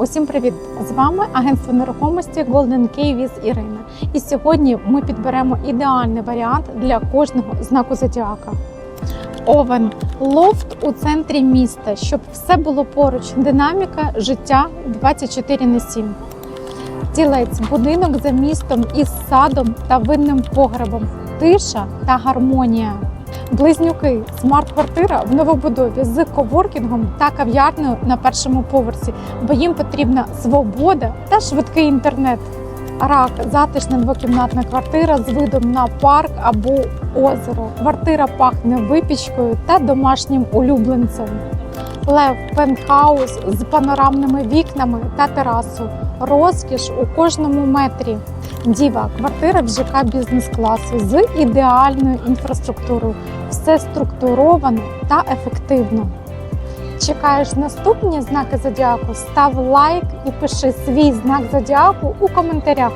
Усім привіт! З вами агентство нерухомості Golden Key with Ірина. І сьогодні ми підберемо ідеальний варіант для кожного знаку зодіака. Овен лофт у центрі міста, щоб все було поруч. Динаміка життя 24 на 7. Тілець будинок за містом із садом та винним погребом, тиша та гармонія. Близнюки смарт-квартира в новобудові з коворкінгом та кав'ярнею на першому поверсі, бо їм потрібна свобода та швидкий інтернет. Рак затишна двокімнатна квартира з видом на парк або озеро. Квартира пахне випічкою та домашнім улюбленцем. Лев пентхаус з панорамними вікнами та терасою. Розкіш у кожному метрі. Діва квартира в ЖК бізнес-класу з ідеальною інфраструктурою. Все структуровано та ефективно. Чекаєш наступні знаки зодіаку? Став лайк і пиши свій знак зодіаку у коментарях.